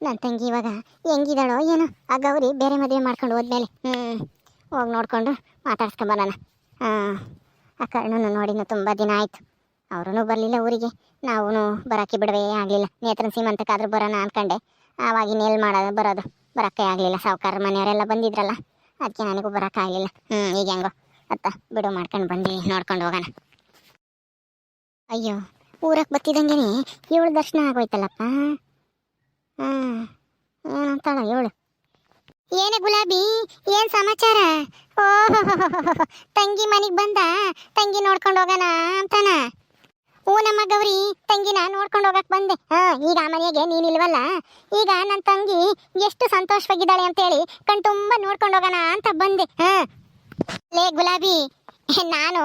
ನನ್ನ ತಂಗಿ ಇವಾಗ ಹೆಂಗಿದಾಳೋ ಏನೋ. ಆ ಗೌರಿ ಬೇರೆ ಮದುವೆ ಮಾಡ್ಕೊಂಡು ಹೋದ್ಮೇಲೆ ಹ್ಞೂ ಹೋಗಿ ನೋಡಿಕೊಂಡು ಮಾತಾಡ್ಸ್ಕೊಂಬರೋಣ. ಹಾಂ ಆ ಕರ್ಣನು ನೋಡಿನೂ ತುಂಬ ದಿನ ಆಯಿತು. ಅವರೂ ಬರಲಿಲ್ಲ ಊರಿಗೆ. ನಾವು ಬರೋಕ್ಕೆ ಬಿಡವೇ ಆಗಲಿಲ್ಲ. ನೇತ್ರನ ಸೀಮಂತಕ್ಕಾದ್ರೂ ಬರೋಣ ಅಂದ್ಕೊಂಡೆ ಆವಾಗ ಎಲ್ಲಿ ಮಾಡೋದು ಬರೋದು. ಬರೋಕ್ಕೆ ಆಗಲಿಲ್ಲ. ಸಾವುಕಾರ ಮನೆಯವರೆಲ್ಲ ಬಂದಿದ್ರಲ್ಲ ಅದಕ್ಕೆ ನನಗೂ ಬರೋಕ್ಕಾಗಲಿಲ್ಲ ಹ್ಞೂ ಈಗ ಹೆಂಗೋ ಅತ್ತ, ಬಿಡು ಮಾಡ್ಕೊಂಡು ಬಂದು ನೋಡ್ಕೊಂಡು ಹೋಗೋಣ. ಅಯ್ಯೋ ಊರಕ್ಕೆ ಬತ್ತಿದಂಗೆ ಏಳು ದರ್ಶನ ಆಗೋಯ್ತಲ್ಲಪ್ಪ. ಏನಂತಾಳ ಇವಳು ಏನೇ ಗುಲಾಬಿ, ಏನ್ ಸಮಾಚಾರ? ಓಹೋ ತಂಗಿ ಮನೆಗೆ ಬಂದ, ತಂಗಿ ನೋಡ್ಕೊಂಡು ಹೋಗೋಣ ಅಂತಾನ? ಓ ನಮ್ಮ ಗೌರಿ ತಂಗಿನ ನೋಡ್ಕೊಂಡು ಹೋಗಕ್ ಬಂದೆ. ಈಗ ಆ ಮನೆಗೆ ನೀನಿಲ್ವಲ್ಲ ಈಗ ನನ್ನ ತಂಗಿ ಎಷ್ಟು ಸಂತೋಷವಾಗಿದ್ದಾಳೆ ಅಂತೇಳಿ ಕಣ್ ತುಂಬ ನೋಡ್ಕೊಂಡು ಹೋಗೋಣ ಅಂತ ಬಂದೆ. ಹಾ. ಲೇ ಗುಲಾಬಿ, ನಾನು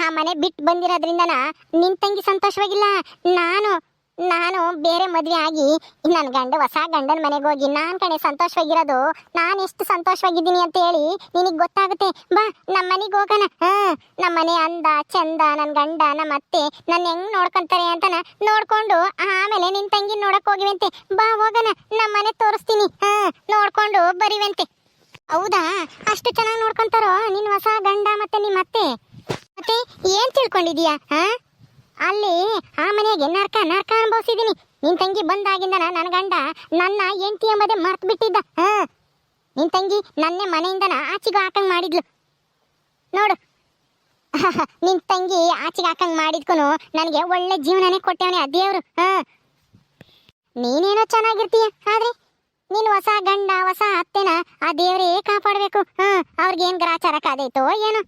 ಆ ಮನೆ ಬಿಟ್ಟು ಬಂದಿರೋದ್ರಿಂದನ ನಿನ್ ತಂಗಿ ಸಂತೋಷವಾಗಿಲ್ಲ? ನಾನು ನಾನು ಬೇರೆ ಮದುವೆ ಆಗಿ ನನ್ನ ಗಂಡ, ಹೊಸ ಗಂಡನ ಮನೆಗೆ ಹೋಗಿ ನಾನು ಕಣೆ ಸಂತೋಷವಾಗಿರೋದು, ನಾನು ಎಷ್ಟು ಸಂತೋಷವಾಗಿದ್ದೀನಿ ಅಂತ ಹೇಳಿ ನಿನಗೆ ಗೊತ್ತಾಗುತ್ತೆ. ಬಾ ನಮ್ಮ ಮನೆಗೆ ಹೋಗೋಣ. ಹಾ ನಮ್ಮ ಮನೆ ಅಂದ, ಚಂದ ನನ್ನ ಗಂಡ ನಮ್ಮ ಅತ್ತೆ ನನ್ನ ಹೆಂಗ್ ನೋಡ್ಕೊಂತಾರೆ ಅಂತನ ನೋಡ್ಕೊಂಡು ಆಮೇಲೆ ನಿನ್ ತಂಗಿ ನೋಡಕ್ ಹೋಗಿವಂತೆ. ಬಾ, ಹೋಗೋಣ. ನಮ್ಮ ಮನೆ ತೋರಿಸ್ತೀನಿ. ಹಾ, ನೋಡ್ಕೊಂಡು ಬರಿವಂತೆ. ಹೌದಾ? ಅಷ್ಟು ಚೆನ್ನಾಗಿ ನೋಡ್ಕೊಂತಾರೋ ನಿನ್ ಹೊಸ ಗಂಡ ಮತ್ತೆ ನಿಮ್ಮ ಅತ್ತೆ? ಮತ್ತೆ ಏನ್ ತಿಳ್ಕೊಂಡಿದೀಯಾ? ಹಾ? ಅಲ್ಲಿ ಆ ಮನೆಗೆ ನರ್ಕ ನರ್ಕ ಅನುಭವಿಸಿದೀನಿ ನಿನ್ ತಂಗಿ ಬಂದಾಗಿಂದ ನನ್ನ ಗಂಡ ನನ್ನ ಎಂಟಿ ಎಂಬುದೇ ಮರ್ತ್ ಬಿಟ್ಟಿದ್ದ. ಹಾ. ನಿನ್ ತಂಗಿ ನನ್ನೇ ಮನೆಯಿಂದನ ಆಚೆಗೂ ಹಾಕಂಗ್ ಮಾಡಿದ್ಲು. ನೋಡು. ನಿನ್ ತಂಗಿ ಆಚೆಗೆ ಹಾಕಂಗ್ ಮಾಡಿದ್ಕು ನನಗೆ ಒಳ್ಳೆ ಜೀವನನೇ ಕೊಟ್ಟವನೇ ಆ ದೇವ್ರು. ಹಾ. ನೀನೇನೋ ಚೆನ್ನಾಗಿರ್ತೀಯ, ಆದ್ರೆ ನಿನ್ ಹೊಸ ಗಂಡ, ಹೊಸ ಅತ್ತೆನ ಆ ದೇವರೇ ಕಾಪಾಡಬೇಕು. ಹ. ಅವ್ರಿಗೆ ಏನ್ ಗ್ರಾಚಾರ ಕಾದೈತೋ ಏನೋ.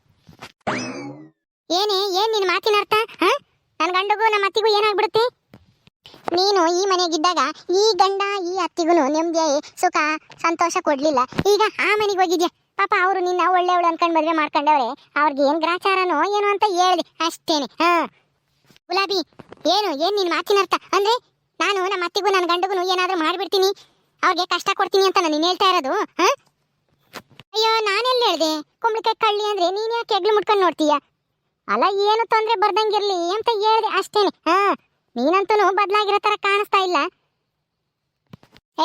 ಏನೇ, ಏನ್ ನಿನ್ ಮಾತಿನ ಅರ್ಥ ಹಾ? ನನ್ನ ಗಂಡಗೂ ನಮ್ಮ ಅತ್ತಿಗೂ ಏನಾಗ್ಬಿಡುತ್ತೆ? ನೀನು ಈ ಮನೆಗಿದ್ದಾಗ ಈ ಗಂಡ, ಈ ಅತ್ತಿಗೂ ನೆಮ್ಮದಿ ಸುಖ, ಸಂತೋಷ ಕೊಡಲಿಲ್ಲ. ಈಗ ಆ ಮನೆಗೆ ಹೋಗಿದ್ಯಾ? ಪಾಪ ಅವರು ನಿನ್ನ ಒಳ್ಳೆಯವಳು ಅನ್ಕೊಂಡು ಮದುವೆ ಮಾಡ್ಕೊಂಡವ್ರೆ. ಅವ್ರಿಗೆ ಏನು ಗ್ರಾಚಾರನೋ ಏನೋ ಅಂತ ಹೇಳಿದೆ. ಅಷ್ಟೇನೆ. ಹಾ. ಗುಲಾಬಿ, ಏನು ಏನು ನಿನ್ನ ಮಾತಿನ ಅರ್ಥ? ಅಂದ್ರೆ ನಾನು ನಮ್ಮ ಅತ್ತಿಗೂ ನನ್ನ ಗಂಡಗೂ ಏನಾದರೂ ಮಾಡಿಬಿಡ್ತೀನಿ? ಅವ್ರಿಗೆ ಕಷ್ಟ ಕೊಡ್ತೀನಿ ಅಂತ ನಾನು ಹೇಳ್ತಾ ಇರೋದು? ಹಾಂ? ಅಯ್ಯೋ, ನಾನೆಲ್ಲಿ ಹೇಳಿದೆ? ಕುಂಬಳಕಾಯಿ ಕಳ್ಳಿ ಅಂದ್ರೆ ನೀನು ಯಾಕೆ ಹೆಗ್ಲು ಮುಟ್ಕೊಂಡು ನೋಡ್ತೀಯ? ಅಲ್ಲ ಏನು ತೊಂದರೆ ಬರ್ದಂಗಿರ್ಲಿ ಅಂತ ಹೇಳಿದೆ ಅಷ್ಟೇನೆ. ಹಾ, ನೀನಂತೂ ಬದಲಾಗಿರೋ ತರ ಕಾಣಿಸ್ತಾ ಇಲ್ಲ.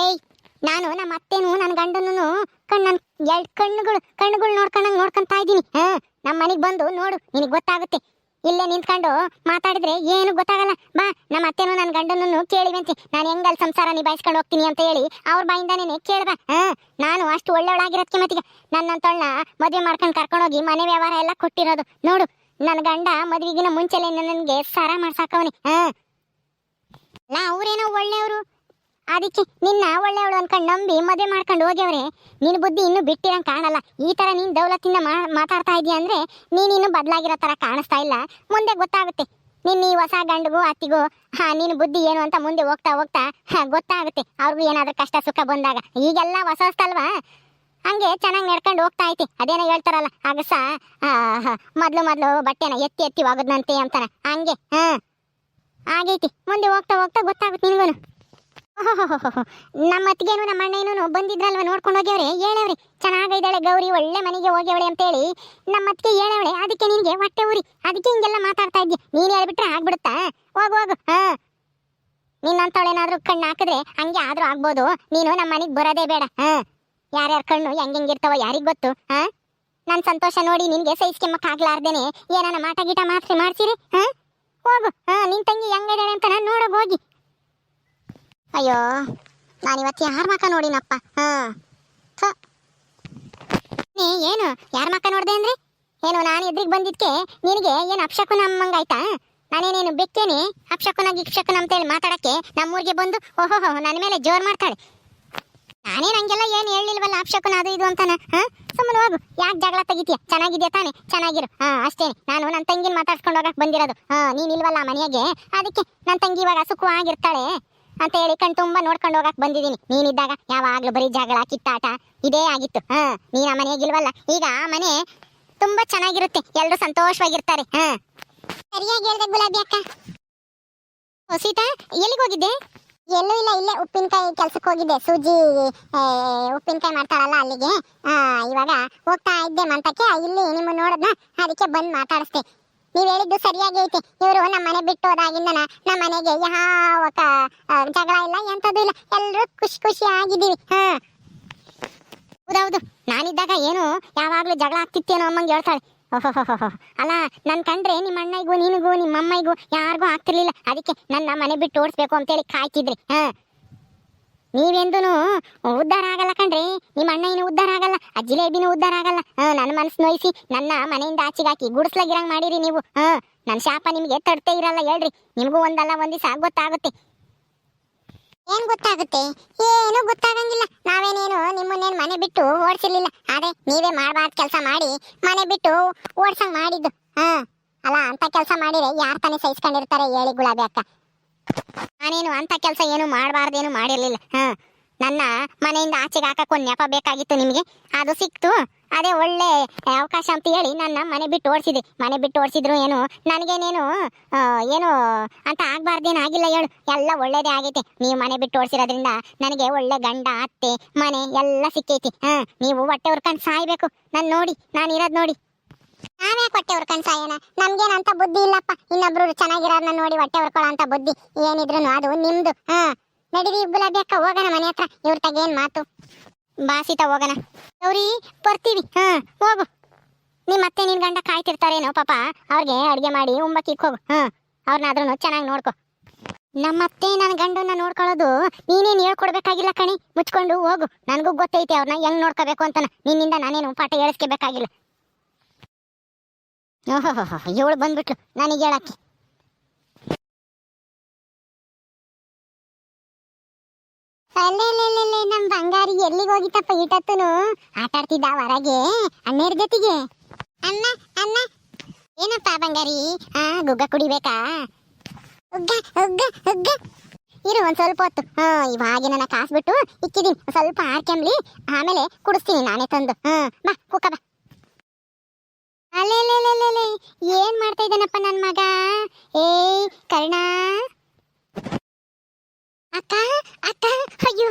ಏಯ್, ನಾನು ನಮ್ಮ ಅತ್ತೆನು ನನ್ನ ಗಂಡನೂ ಕಣ್ಣು ನನ್ನ ಎರಡ್ ಕಣ್ಣುಗಳು ಕಣ್ಣುಗಳು ನೋಡ್ಕೊಂಡಂಗೆ ನೋಡ್ಕೊಂತಾ ಇದ್ದೀನಿ. ಹಾ, ನಮ್ಮ ಮನೆಗೆ ಬಂದು ನೋಡು, ನಿನಗೆ ಗೊತ್ತಾಗುತ್ತೆ. ಇಲ್ಲೇ ನಿಂತ್ಕೊಂಡು ಮಾತಾಡಿದ್ರೆ ಏನು ಗೊತ್ತಾಗಲ್ಲ. ಬಾ, ನಮ್ಮ ಅತ್ತೆನು ನನ್ನ ಗಂಡನೂ ಕೇಳಿವಂತೆ. ನಾನು ಹೆಂಗಲ್ಲಿ ಸಂಸಾರ ನಿಭಾಯಿಸ್ಕೊಂಡು ಹೋಗ್ತೀನಿ ಅಂತ ಹೇಳಿ ಅವ್ರ ಬಾಯಿಂದಾನೇ ಕೇಳ್ದ ಹಾ, ನಾನು ಅಷ್ಟು ಒಳ್ಳೆಯವಳಾಗಿರೋದಕ್ಕೆ ನನ್ನ ನನ್ನಂತೊಳ್ಳ ಮದುವೆ ಮಾಡ್ಕೊಂಡು ಕರ್ಕೊಂಡೋಗಿ ಮನೆ ವ್ಯವಹಾರ ಎಲ್ಲ ಕೊಟ್ಟಿರೋದು. ನೋಡು ನನ್ನ ಗಂಡ ಮದುವೆಗಿನ ಮುಂಚೆಲೆ ನನಗೆ ಸರ ಮಾಡ್ಸಾಕವನಿ. ಹಾ. ನಾ ಅವ್ರೇನೋ ಒಳ್ಳೆಯವರು. ಅದಕ್ಕೆ ನಿನ್ನ ಒಳ್ಳೆಯವಳು ಅನ್ಕೊಂಡು ನಂಬಿ ಮದುವೆ ಮಾಡ್ಕೊಂಡು ಹೋಗ್ಯವ್ರೆ. ನಿನ್ನ ಬುದ್ಧಿ ಇನ್ನೂ ಬಿಟ್ಟಿರಂಗೆ ಕಾಣಲ್ಲ. ಈ ತರ ನೀನು ದೌಲತ್ತಿಂದ ಮಾ- ಮಾತಾಡ್ತಾ ಇದೀಯ ಅಂದ್ರೆ ನೀನಿನ್ನು ಬದಲಾಗಿರೋ ತರ ಕಾಣಿಸ್ತಾ ಇಲ್ಲ. ಮುಂದೆ ಗೊತ್ತಾಗುತ್ತೆ. ನಿನ್ನ ಈ ಹೊಸ ಗಂಡಗೂ ಅತ್ತಿಗೂ, ಹಾ ನಿನ್ನ ಬುದ್ಧಿ ಏನು ಅಂತ ಮುಂದೆ ಹೋಗ್ತಾ ಹೋಗ್ತಾ ಗೊತ್ತಾಗುತ್ತೆ. ಅವ್ರಿಗೂ ಏನಾದರೂ ಕಷ್ಟ ಸುಖ ಬಂದಾಗ. ಈಗೆಲ್ಲ ಹೊಸ ಹೊಸ್ತಲ್ವಾ ಹಂಗೆ ಚೆನ್ನಾಗಿ ನಡ್ಕೊಂಡು ಹೋಗ್ತಾ ಐತಿ. ಅದೇನೋ ಹೇಳ್ತಾರಲ್ಲ ಅಗಸ ಮೊದ್ಲು ಮೊದಲು ಬಟ್ಟೆನ ಎತ್ತಿ ಎತ್ತಿ ಹೋಗದ್ನಂತೆ ಅಂತಾನೆ. ಹಂಗೆ, ಹಾ. ಆಗೈತಿ. ಮುಂದೆ ಹೋಗ್ತಾ ಹೋಗ್ತಾ ಗೊತ್ತಾಗುತ್ತೆ ಓಹೋಹೋಹೋಹೋ. ನಮ್ಮ ಅತ್ತಿಗೇನು, ನಮ್ಮ ಅಣ್ಣೇನು ಬಂದಿದ್ರಲ್ವ ನೋಡ್ಕೊಂಡು ಹೋಗ್ಯವ್ರೆ? ಹೇಳವ್ರಿ ಚೆನ್ನಾಗಿದ್ದಾಳೆ ಗೌರಿ, ಒಳ್ಳೆ ಮನೆಗೆ ಹೋಗ್ಯವಳೆ ಅಂತೇಳಿ. ನಮ್ಮ ಅತ್ತಿಗೆ ಹೇಳವಳೆ, ಅದಕ್ಕೆ ನಿನಗೆ ಹೊಟ್ಟೆ ಉರಿ. ಅದಕ್ಕೆ ಹಿಂಗೆಲ್ಲ ಮಾತಾಡ್ತಾ ಇದ್ವಿ ನೀನು ಹೇಳ್ಬಿಟ್ರೆ ಆಗ್ಬಿಡುತ್ತಾ? ಹೋಗು ಹೋಗು, ಹಾ. ನಿನ್ನಂತವಳೇನಾದ್ರೂ ಕಣ್ಣು ಹಾಕಿದ್ರೆ ಹಂಗೆ ಆದ್ರೂ ಆಗ್ಬೋದು. ನೀನು ನಮ್ಮ ಮನೆಗೆ ಬರೋದೇ ಬೇಡ, ಹಾ. ಯಾರ್ಯಾರ ಕಣ್ಣು ಹೆಂಗ್ ಹೆಂಗಿರ್ತಾವ ಯಾರಿಗ್ ಗೊತ್ತು, ಹಾ? ನನ್ ಸಂತೋಷ ನೋಡಿ ನಿನ್ಗೆ ಸಹಿಸ್ಕೆಮ್ಮಕ್ ಆಗ್ಲಾರ್ದೇನೆ. ಏನಾನ ಮಾಟ ಗೀಟ ಮಾತ್ರೆ ಮಾಡ್ಸಿರಿ ಹಾ? ಹೋಗು ನಿನ್ ತಂಗಿ ಹೆಂಗಿದ್ದಾಳೆ ಅಂತ ನಾನು ನೋಡೋಗ್ ಹೋಗಿ. ಅಯ್ಯೋ, ನಾನು ಇವತ್ತು ಯಾರ ಮಕ್ಕ ನೋಡಿನಪ್ಪ, ಹಾ. ನೀ ಏನು, ಯಾರ ಮಕ್ಕ ನೋಡ್ದೆ ಅಂದ್ರೆ? ಏನು, ನಾನು ಎದ್ರಿಗೆ ಬಂದಿದ್ಕೆ ನಿನಗೆ ಏನು ಅಪ್ಶಕುನ ಅಮ್ಮಂಗಾಯ್ತಾ? ನಾನೇನೇನು ಬೆಕ್ಕೇನೆ? ಅಪ್ಶಕುನ ಗಿಪ್ಶಕುನ ಅಂತೇಳಿ ಮಾತಾಡಕ್ಕೆ ನಮ್ಮೂರಿಗೆ ಬಂದು ಓಹೋ ನನ್ನ ಮೇಲೆ ಜೋರು ಮಾಡ್ತಾಳೆ. ನಾನೇನು ನಂಗೆಲ್ಲ ಏನು ಹೇಳಿಲ್ವಲ್ಲ ಅಪ್ಶಕುನ ಅದು ಇದು ಅಂತಾನ, ಹಾ? ಸುಮ್ಮನೆ ಹೋಗು. ಯಾಕೆ ಜಗಳ ತೆಗಿತೀಯ? ಚೆನ್ನಾಗಿದ್ಯಾ ತಾನೆ? ಚೆನ್ನಾಗಿರು. ಹಾ ಅಷ್ಟೇ ನಾನು ನನ್ನ ತಂಗಿನ ಮಾತಾಡ್ಸ್ಕೊಂಡು ಹೋಗಕ್ಕೆ ಬಂದಿರೋದು. ಹಾ ನೀನಿಲ್ವಲ್ಲ ಮನೆಗೆ? ಅದಕ್ಕೆ ನನ್ನ ತಂಗಿ ಇವಾಗ ಸುಖವಾಗಿರ್ತಾಳೆ ಅಂತ ಹೇಳಿ ಕಣ್ ತುಂಬಾ ನೋಡ್ಕೊಂಡು ಹೋಗಕ್ ಬಂದಿದ್ದೀನಿ. ನೀನಿದ್ದಾಗ ಯಾವಾಗಲೂ ಬರೀ ಜಗಳ, ಕಿತ್ತಾಟ ಇದೇ ಆಗಿತ್ತು. ಹಾ, ನೀನು ಆ ಮನೆಯಾಗಿಲ್ವಲ್ಲ ಈಗ ಆ ಮನೆ ತುಂಬಾ ಚೆನ್ನಾಗಿರುತ್ತೆ. ಎಲ್ಲರೂ ಸಂತೋಷವಾಗಿರ್ತಾರೆ. ಹಾ. ಸರಿಯಾಗಿ ಹೇಳ್ದೆ ಗುಲಾಬಿ ಅಕ್ಕ. ಸೀತಾ, ಎಲ್ಲಿಗೆ ಹೋಗಿದ್ದೆ? ಎಲ್ಲೂ ಇಲ್ಲ, ಇಲ್ಲೇ ಉಪ್ಪಿನಕಾಯಿ ಕೆಲ್ಸಕ್ಕೆ ಹೋಗಿದ್ದೆ. ಸೂಜಿ ಉಪ್ಪಿನಕಾಯಿ ಮಾಡ್ತಾಳಲ್ಲ ಅಲ್ಲಿಗೆ. ಇವಾಗ ಹೋಗ್ತಾ ಇದ್ದೆ ಮಂತಕ್ಕೆ ಇಲ್ಲಿ ನಿಮ್ಮ ನೋಡದ್ನ, ಅದಕ್ಕೆ ಬಂದು ಮಾತಾಡಿಸ್ತೆ ನೀವು ಹೇಳಿದ್ದು ಸರಿಯಾಗಿ ಐತಿ. ಇವರು ನಮ್ಮ ಮನೆ ಬಿಟ್ಟು ಹೋದಾಗಿಂದನ ನಮ್ಮ ಮನೆಗೆ ಯಾವ ಜಗಳ ಇಲ್ಲ, ಎಂಥದ್ದು ಇಲ್ಲ. ಎಲ್ಲರೂ ಖುಷಿ ಖುಷಿ ಆಗಿದ್ದೀವಿ. ಹಾ. ಹೌದೌದು. ನಾನಿದ್ದಾಗ ಏನು ಯಾವಾಗಲೂ ಜಗಳ ಆಗ್ತಿತ್ತೇನೋ ಅಮ್ಮಂಗೆ ಹೇಳ್ತಾಳೆ. ಅಲ್ಲ ನನ್ನ ಕಂಡ್ರೆ ನಿಮ್ಮ ಅಣ್ಣಿಗೂ ನಿನಗೂ, ನಿಮ್ಮ ಅಮ್ಮಗೂ ಯಾರಿಗೂ ಆಗ್ತಿರ್ಲಿಲ್ಲ. ಅದಕ್ಕೆ ನನ್ನ ಮನೆ ಬಿಟ್ಟು ಓಡಿಸ್ಬೇಕು ಅಂತೇಳಿ ಕಾಯ್ತಿದ್ರಿ. ಹಾ. ನೀವೆಂದೂ ಉದ್ಧಾರ ಆಗಲ್ಲ ಕಣ್ರಿ? ನಿಮ್ಮ ಅಣ್ಣ ಏನು ಉದ್ಧಾರ ಆಗಲ್ಲ, ಆ ಜಿಲೇಬಿನೂ ಉದ್ಧಾರ ಆಗಲ್ಲ. ನನ್ನ ಮನಸ್ಸು ನೋಯಿಸಿ ನನ್ನ ಮನೆಯಿಂದ ಆಚೆಗಾಕಿ ಹಾಕಿ ಗುಡಿಸ್ಲಾಗಿರಂಗ್ ಮಾಡಿರಿ ನೀವು. ಹಾ ನನ್ನ ಶಾಪ ನಿಮಗೆ ತಡ್ತೇ ಇರಲ್ಲ ಹೇಳ್ರಿ. ನಿಮಗೂ ಒಂದಲ್ಲ ಒಂದಿಸ ಗೊತ್ತಾಗುತ್ತೆ. ಏನ್ ಗೊತ್ತಾಗುತ್ತೆ? ಏನು ಗೊತ್ತಾಗಂಗಿಲ್ಲ. ನಾವೇನೇನು ನಿಮ್ಮನ್ನೇನು ಮನೆ ಬಿಟ್ಟು ಓಡಿಸಿರ್ಲಿಲ್ಲ. ಆದ್ರೆ ನೀವೇ ಮಾಡಬಾರ್ದ ಕೆಲಸ ಮಾಡಿ ಮನೆ ಬಿಟ್ಟು ಓಡ್ಸಂಗ್ ಮಾಡಿದ್ದು. ಹಾ. ಅಲ್ಲ, ಅಂತ ಕೆಲಸ ಮಾಡಿದ್ರೆ ಯಾರು ತಾನೇ ಸಹಿಸ್ಕೊಂಡಿರ್ತಾರೆ ಹೇಳಿ ಗುಲಾಬಿ ಅಕ್ಕ. ನಾನೇನು ಅಂತ ಕೆಲಸ ಏನು ಮಾಡಬಾರ್ದೇನು ಮಾಡಿರ್ಲಿಲ್ಲ. ಹಾ. ನನ್ನ ಮನೆಯಿಂದ ಆಚೆಗೆ ಹಾಕಕ್ಕೆ ಒಂದು ನೆಪ ಬೇಕಾಗಿತ್ತು ನಿಮಗೆ. ಅದು ಸಿಕ್ತು. ಅದೇ ಒಳ್ಳೆ ಅವಕಾಶ ಅಂತ ಹೇಳಿ ನನ್ನ ಮನೆ ಬಿಟ್ಟು ಓಡಿಸಿದೆ. ಮನೆ ಬಿಟ್ಟು ಓಡಿಸಿದ್ರು ಏನು? ನನಗೇನೇನು ಏನು ಅಂತ ಆಗಬಾರ್ದೇನು ಆಗಿಲ್ಲ ಹೇಳು. ಎಲ್ಲ ಒಳ್ಳೇದೇ ಆಗೈತೆ. ನೀವು ಮನೆ ಬಿಟ್ಟು ಓಡಿಸಿರೋದ್ರಿಂದ ನನಗೆ ಒಳ್ಳೆ ಗಂಡ, ಅತ್ತೆ, ಮನೆ ಎಲ್ಲ ಸಿಕ್ಕೈತಿ. ಹಾಂ, ನೀವು ಹೊಟ್ಟೆ ಹುರ್ಕೊಂಡು ಸಾಯ್ಬೇಕು. ನಾನು ನೋಡಿ, ನಾನು ಇರೋದು ನೋಡಿ. ನಾವೇ ಹೊಟ್ಟೆ ಹುರ್ಕೊಂಡು ಸಾಯೋಣ? ನಮ್ಗೇನಂತ ಬುದ್ಧಿ ಇಲ್ಲಪ್ಪ. ಇನ್ನೊಬ್ರು ಚೆನ್ನಾಗಿರೋದನ್ನ ನೋಡಿ ಹೊಟ್ಟೆ ಹುರ್ಕೊಳ್ಳೋ ಅಂತ ಬುದ್ಧಿ ಏನಿದ್ರು ಅದು ನಿಮ್ದು. ಹಾ. ನಡೀರಿ ಗುಲಾಬಿ ಅಕ್ಕ, ಹೋಗೋಣ ಮನೆ ಹತ್ರ. ಇವ್ರ ತಗೇನ್ ಮಾತು? ಬಾಸಿತ ಹೋಗೋಣ. ಗೌರಿ, ಬರ್ತೀವಿ. ಹಾ, ಹೋಗು. ನಿಮ್ಮ ಮತ್ತೆ ನಿನ್ ಗಂಡ ಕಾಯ್ತಿರ್ತಾರೇನೋ ಪಾಪ, ಅವ್ರಿಗೆ ಅಡ್ಗೆ ಮಾಡಿ ಉಂಬಕ್ಕಿಕ್ ಹೋಗು. ಹಾ ಅವ್ರನ್ನಾದ್ರೂ ಚೆನ್ನಾಗಿ ನೋಡ್ಕೊ. ನಮ್ಮತ್ತೆ ನನ್ನ ಗಂಡನ್ನ ನೋಡ್ಕೊಳ್ಳೋದು ನೀನೇನು ಹೇಳ್ಕೊಡ್ಬೇಕಾಗಿಲ್ಲ ಕಣಿ. ಮುಚ್ಕೊಂಡು ಹೋಗು. ನನಗೂ ಗೊತ್ತೈತೆ ಅವ್ರನ್ನ ಹೆಂಗ್ ನೋಡ್ಕೋಬೇಕು ಅಂತ ನಿನ್ನಿಂದ ನಾನೇನು ಪಾಠ ಹೇಳಿಸ್ಕೋಬೇಕಾಗಿಲ್ಲ. ಓಹೋ ಇವಳು ಬಂದ್ಬಿಟ್ಲು. ನನಗೆ ಹೇಳಕ್ಕೆ. ಅಲ್ಲೇಲೇಲೇಲೇ ನಮ್ ಬಂಗಾರಿ ಎಲ್ಲಿಗೆ ಹೋಗಿತ್ತಪ್ಪ ಇಟ್ಟತ್ತನು ಆಟಾಡ್ತಿದ್ದ ಹೊರಗೆ, ಅಣ್ಣೇರ್ ಜೊತೆಗೆ. ಅಣ್ಣ ಅಣ್ಣ. ಏನಪ್ಪ ಬಂಗಾರಿ? ಆ, ಗುಗ್ಗ ಕುಡಿಬೇಕಾ? ಉಗ್ಗ ಉಗ್ಗ ಉಗ್ಗ. ಇರು, ಒಂದ್ ಸ್ವಲ್ಪ ಹೊತ್ತು. ಹಾ ಇವಾಗ ನನ್ನ ಕಾಸ್ಬಿಟ್ಟು ಇಕ್ಕಿದೀನಿ. ಒಂದ್ ಸ್ವಲ್ಪ ಆರ್ಕೆಂಬ್ಲಿ ಆಮೇಲೆ ಕುಡಿಸ್ತೀನಿ ನಾನೇ ತಂದು. ಹಾ, ಬಾ ಕುಕ್ಕ ಬಾ. ಅಲ್ಲೇ ಏನ್ ಮಾಡ್ತಾ ಇದ್ದಾನಪ್ಪ ನನ್ನ ಮಗ? ಏಯ್, ಕರ್ಣ ಅಕ್ಕ ಅಕ್ಕ ಅಯ್ಯೋ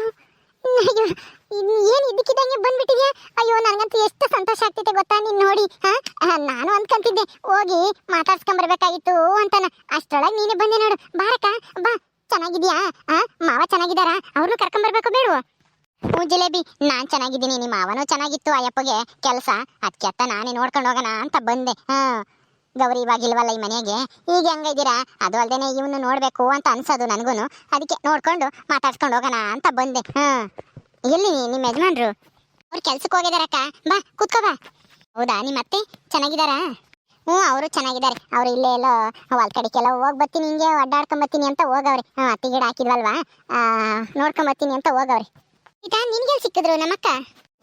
ಅಯ್ಯೋ ಇನ್ ಏನ್ ಇದಕ್ಕಿದಂಗೆ ಬಂದ್ಬಿಟ್ಟಿದ್ಯಾ ಅಯ್ಯೋ ನನಗಂತೂ ಎಷ್ಟು ಸಂತೋಷ ಆಗ್ತಿದೆ ಗೊತ್ತಾ ನೀನ್ ನೋಡಿ ಹಾ ಆ, ನಾನು ಅನ್ಕೊಂತಿದ್ದೆ ಹೋಗಿ ಮಾತಾಡ್ಸ್ಕೊಂಬರ್ಬೇಕಾಗಿತ್ತು ಅಂತಾನ ಅಷ್ಟ್ರೊಳಗೆ ನೀನೇ ಬಂದೆ ನೋಡು ಬಾರಕ್ಕ ಬಾ ಚೆನ್ನಾಗಿದ್ಯಾ ಆ, ಮಾವ ಚೆನ್ನಾಗಿದಾರ ಅವ್ರನ್ನೂ ಕರ್ಕೊಂಬರ್ಬೇಕು ಬೇಡವೋ? ಹ್ಞೂ ಜಿಲೇಬಿ, ನಾನ್ ಚೆನ್ನಾಗಿದ್ದೀನಿ. ನಿಮ್ಮ ಮಾವನೂ ಚೆನ್ನಾಗಿತ್ತು ಅಯ್ಯಪ್ಪಗೆ. ಕೆಲಸ ಅದಕ್ಕೆ ಅತ್ತ ನಾನೇ ನೋಡ್ಕೊಂಡು ಹೋಗೋಣ ಅಂತ ಬಂದೆ. ಹಾ. ಗೌರಿ ಇವಾಗಿಲ್ವಲ್ಲ ಈ ಮನೆಗೆ? ಈಗ ಹೆಂಗಿದ್ದೀರಾ ಅದು ಅಲ್ದೇನೆ ಇವನು ನೋಡ್ಬೇಕು ಅಂತ ಅನ್ಸೋದು ನನಗೂನು. ಅದಕ್ಕೆ ನೋಡ್ಕೊಂಡು ಮಾತಾಡ್ಸ್ಕೊಂಡು ಹೋಗೋಣ ಅಂತ ಬಂದೆ. ಹಾ. ಎಲ್ಲಿ ನಿಮ್ಮ ಯಜಮಾನ್ರು? ಅವ್ರು ಕೆಲ್ಸಕ್ಕೆ ಹೋಗಿದಾರಕ್ಕ. ಬಾ, ಕೂತ್ಕೋ ಬಾ. ಹೌದಾ ನಿಮ್ಮ ಅತ್ತೆ ಚೆನ್ನಾಗಿದಾರಾ ಹ್ಞೂ, ಅವರು ಚೆನ್ನಾಗಿದ್ದಾರೆ. ಅವ್ರು ಇಲ್ಲೇ ಎಲ್ಲೋ ಹೊಲ ಕಡೆಗೆಲ್ಲ ಹೋಗಿ ಬರ್ತೀನಿ ಹಿಂಗೆ ಅಡ್ಡಾಡ್ಕೊಂಬತ್ತೀನಿ ಅಂತ ಹೋಗವ್ರಿ. ಹಾಂ ಅತ್ತಿ ಗಿಡ ಹಾಕಿದ್ವಲ್ವಾ? ಬರ್ತೀನಿ ಅಂತ ಹೋಗವ್ರಿ. ಈಗ ನಿನ್ಗೆಲ್ ಸಿಕ್ಕಿದ್ರು ನಮ್ಮಕ್ಕ?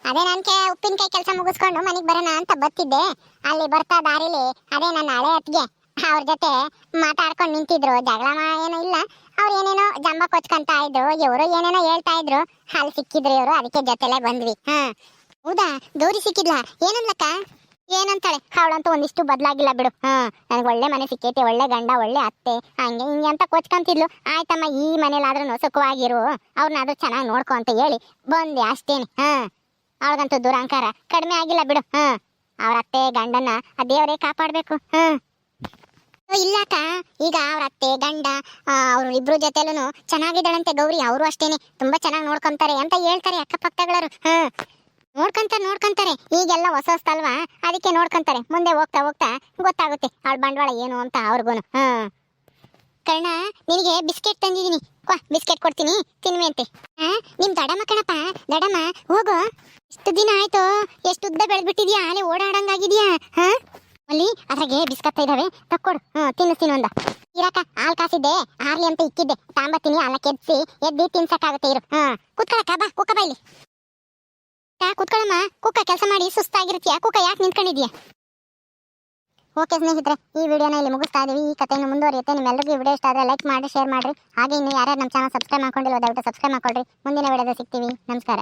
ಅದೇ ನನ್ಗೆ ಉಪ್ಪಿನಕಾಯಿ ಕೆಲಸ ಮುಗಿಸ್ಕೊಂಡು ಮನೆಗೆ ಬರೋಣ ಅಂತ ಬರ್ತಿದ್ದೆ ಅಲ್ಲಿ ಬರ್ತಾ ದಾರಿಲಿ ಅದೇ ನನ್ನ ಹಳೆ ಅತ್ತಿಗೆ. ಅವ್ರ ಜೊತೆ ಮಾತಾಡ್ಕೊಂಡು ನಿಂತಿದ್ರು. ಜಗಳ ಏನೋ ಇಲ್ಲ. ಅವ್ರು ಏನೇನೋ ಜಂಬ ಕೊಚ್ಕೊಂತ ಇದ್ರು. ಇವರು ಏನೇನೋ ಹೇಳ್ತಾ ಇದ್ರು. ಅಲ್ಲಿ ಸಿಕ್ಕಿದ್ರು ಇವರು, ಅದಕ್ಕೆ ಜೊತೆಲೆ ಬಂದ್ವಿ. ಹಾ ಹೌದಾ? ಗೌರಿ ಸಿಕ್ಕಿದ್ಲಾ? ಏನನ್ಲಕ್ಕ ಏನಂತಾಳೆ? ಅವಳಂತೂ ಒಂದಿಷ್ಟು ಬದಲಾಗಿಲ್ಲ ಬಿಡು. ಹಾ, ನನಗೆ ಒಳ್ಳೆ ಮನೆ ಸಿಕ್ಕೈತೆ, ಒಳ್ಳೆ ಗಂಡ, ಒಳ್ಳೆ ಅತ್ತೆ. ಹಂಗೆ ಹಿಂಗೆ ಅಂತ ಕೊಚ್ಕೊಂತಿದ್ಲು. ಆಯ್ತಮ್ಮ, ಈ ಮನೇಲಾದ್ರೂ ಸುಖವಾಗಿರು. ಅವ್ರನ್ನಾದ್ರೂ ಚೆನ್ನಾಗಿ ನೋಡ್ಕೊ ಅಂತ ಹೇಳಿ ಬಂದೆ ಅಷ್ಟೇನೆ. ಹಾ, ಅವಳಗಂತೂ ದುರಂಕಾರ. ಕಡಿಮೆ ಆಗಿಲ್ಲ ಬಿಡು. ಹಾ, ಅವ್ರ ಅತ್ತೆ ಗಂಡನ ದೇವರೇ ಕಾಪಾಡಬೇಕು. ಹಾ. ಇಲ್ಲಕ್ಕ ಈಗ ಅವ್ರ ಅತ್ತೆ, ಗಂಡ ಅವ್ರ ಇಬ್ರು ಜೊತೆಲೂ ಚೆನ್ನಾಗಿದ್ದಾಳಂತೆ ಗೌರಿ. ಅವರು ಅಷ್ಟೇನೆ. ತುಂಬಾ ಚೆನ್ನಾಗಿ ನೋಡ್ಕೊಂತಾರೆ ಅಂತ ಹೇಳ್ತಾರೆ ಅಕ್ಕಪಕ್ಕಗಳರು ಹಾ. ನೋಡ್ಕೊಂತಾರೆ ನೋಡ್ಕಂತಾರೆ. ಈಗೆಲ್ಲ ಹೊಸ ಹೊಸ್ತಲ್ವಾ ಅದಕ್ಕೆ ನೋಡ್ಕಂತಾರೆ. ಮುಂದೆ ಹೋಗ್ತಾ ಹೋಗ್ತಾ ಗೊತ್ತಾಗುತ್ತೆ ಅವಳ ಬಂಡವಾಳ ಏನು ಅಂತ ಅವ್ರಿಗೂನು. ಹಾ. ಕರ್ಣ, ನಿನಗೆ ಬಿಸ್ಕೆಟ್ ತಂದಿದ್ದೀನಿ. ಕ್ವಾ ಬಿಸ್ಕೆಟ್ ಕೊಡ್ತೀನಿ. ತಿನ್ನುವಂತೆ ಹಾ ನಿಮ್ ದಡಮ್ಮ ಕಣಪ್ಪ, ದಡಮ್ಮ, ಹೋಗು. ಇಷ್ಟು ದಿನ ಆಯ್ತು? ಎಷ್ಟು ಉದ್ದ ಬೆಳೆದ್ಬಿಟ್ಟಿದ್ಯಾ? ಅಲ್ಲೇ ಓಡಾಡಂಗಾಗಿದ್ಯಾ? ಹಾ? ಅಲ್ಲಿ ಅದ್ರಾಗೆ ಬಿಸ್ಕತ್ತ ಇದಾವೆ. ತಕ್ಕೊಡು. ತಿನ್ನು ತಿನ್ನು ಅಂದ. ಇರಕ್ಕ, ಹಾಲು ಕಾಸಿದ್ದೆ. ಹಾರ್ಲಿ ಅಂತ ಇಕ್ಕಿದ್ದೆ. ತಾಂಬತ್ತೀನಿ ಅಲ್ಲ ಕೆದ್ಸಿ ಎದ್ದು ತಿನ್ಸಕ್ಕಾಗುತ್ತೆ, ಇರು. ಹಾ. ಕುತ್ಕೊಳಕ್ಕ ಬಾ ಕುಕ್ಕ ಬಾ ಇಲ್ಲಿ ಕೂತ್ಕೊಳ್ಳಮ್ಮ. ಕುಕ್ಕ, ಕೆಲಸ ಮಾಡಿ, ಸುಸ್ತಾಗಿರ್ತೀಯ. ಕುಕ್ಕ, ಯಾಕೆ ನಿಂತ್ಕೊಂಡಿದ್ಯಾ? ಓಕೆ ಸ್ನೇಹಿತರೆ, ಈ ವಿಡಿಯೋನ ಇಲ್ಲಿ ಮುಗಿಸ್ತಾ ಇದೀವಿ. ಈ ಕಥೆಯನ್ನು ಮುಂದುವರಿಯುತ್ತೆ. ನಿಮ್ಮೆಲ್ಲರಿಗೂ ವಿಡಿಯೋ ಇಷ್ಟ ಆದರೆ ಲೈಕ್ ಮಾಡಿ, ಶೇರ್ ಮಾಡಿರಿ. ಹಾಗೆ ಇನ್ನು ಯಾರ್ಯಾರು ನಮ್ಮ ಚಾನಲ್ ಸಬ್ಸ್ಕ್ರೈಬ್ ಮಾಡ್ಕೊಂಡಿಲ್ಲ ದಯವಿಟ್ಟು ಸಬ್ಸ್ಕ್ರೈಬ್ ಮಾಡ್ಕೊಳ್ರಿ. ಮುಂದಿನ ವಿಡಿಯೋದಲ್ಲಿ ಸಿಗ್ತೀವಿ. ನಮಸ್ಕಾರ.